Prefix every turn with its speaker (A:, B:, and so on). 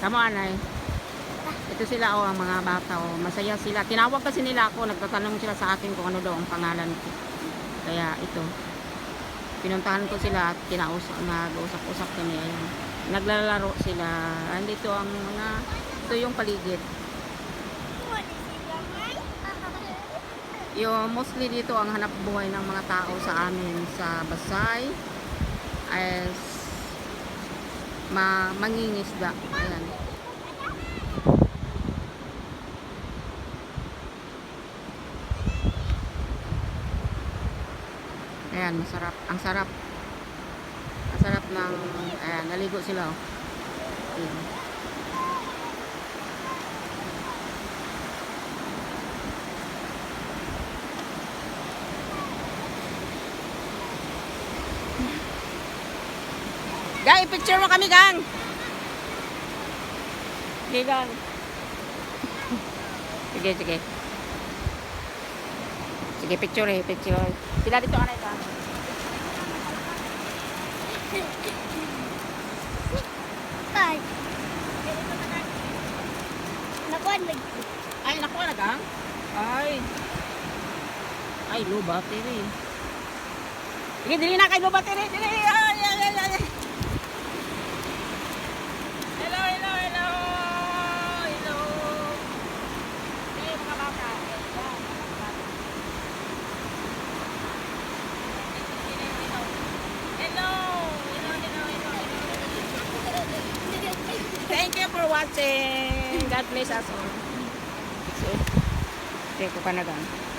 A: Tama anay. Ito sila oh, ang mga bata oh. Masaya sila. Tinawag kasi nila ako, nagtatanong sila sa akin kung ano daw ang pangalan ko. Kaya ito. Pinuntahan ko sila at kinausap, nag-usap-usap kami. Ayan. Naglalaro sila. Andito ang mga, ito yung paligid. Yung mostly dito ang hanap buhay ng mga tao sa amin sa Basay as ma mangingisda. Ayan. Ayan, masarap. Ang sarap. Ang sarap ng, ayan, naligo sila. Oh. Ayan. Gang, picture mo kami, gang. Sige, gang. sige, sige. Sige, picture eh, picture. Sila dito, ka.
B: Ay. Nakuan mag
A: Ay, naku, na, gang. Ay. Ay, low battery. Sige, dili na kay low battery. Dili, ay, watching. God bless us all. Okay, ko pa na gang.